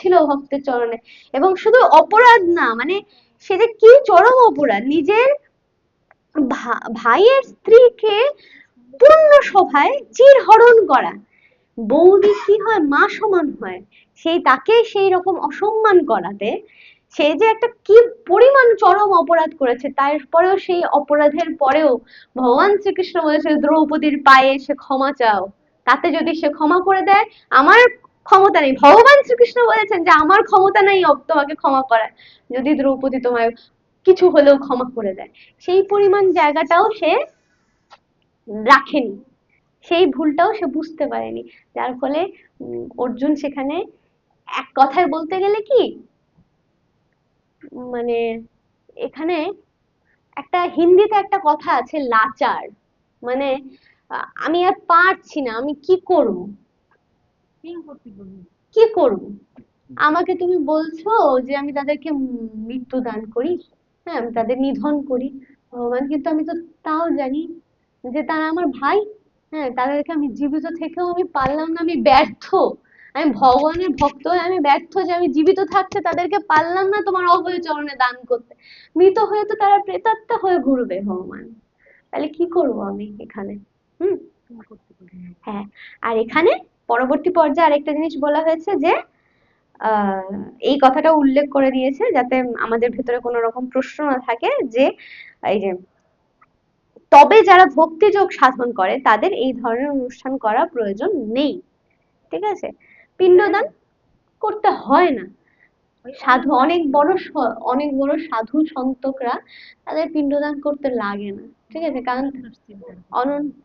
ছিল ভক্তের চরণে। এবং শুধু অপরাধ না মানে সে যে কি চরম অপরাধ, নিজের ভাইয়ের স্ত্রীকে পূর্ণ সভায় চিরহরণ করা। বৌদি কি হয়, মা সমান হয়, সেই তাকে সেই রকম অসম্মান করাতে সে যে একটা কি পরিমাণ চরম অপরাধ করেছে, তারপরেও সেই অপরাধের পরেও ভগবান শ্রীকৃষ্ণ বলেছে, দ্রৌপদীর পায়ে এসে ক্ষমা চাও। তাতে যদি সে ক্ষমা করে দেয়, আমার ক্ষমতা নেই। ভগবান শ্রীকৃষ্ণ বলেছেন যে, আমার ক্ষমতা নেই তোমাকে ক্ষমা করার। যদি দ্রৌপদী তোমায় কিছু হলেও ক্ষমা করে দেয়। সেই পরিমাণ জায়গাটাও সে রাখেনি। সেই ভুলটাও সে বুঝতে পারেনি। যার ফলে অর্জুন সেখানে এক কথায় বলতে গেলে কি মানে এখানে একটা হিন্দিতে একটা কথা আছে, লাচার। মানে আমি আর পারছি না, আমি কি করব? কি করব? আমাকে তুমি বলছো যে আমি তাদেরকে মৃত্যু দান করি হ্যাঁ আমি তাদের নিধন করি। ভগবান কিন্তু আমি তো তাও জানি যে তারা আমার ভাই হ্যাঁ তাদেরকে আমি জীবিত থেকেও আমি পারলাম না আমি ব্যর্থ। আমি ভগবানের ভক্ত হয়ে আমি ব্যর্থ যে আমি জীবিত থাকতে তাদেরকে পারলাম না তোমার অভয় চরণে দান করতে। মৃত হয়ে তো তারা প্রেতাত্মা হয়ে ঘুরবে ভগবান। তাহলে কি করব আমি এখানে? হুম? হ্যাঁ আর এখানে পরবর্তী পর্যায়ে আরেকটা জিনিস বলা হয়েছে যে এই কথাটা উল্লেখ করে দিয়েছে যাতে আমাদের ভেতরে কোনো রকম প্রশ্ন না থাকে যে এই যে তবে যারা ভক্তিযোগ সাধন করে তাদের এই ধরনের অনুষ্ঠান করা প্রয়োজন নেই। ঠিক আছে? পিণ্ডদান করতে হয় না। সাধু অনেক বড় অনেক বড় সাধু সন্তকরা তাদের পিণ্ডদান করতে লাগে না। ঠিক আছে? কারণ অনন্ত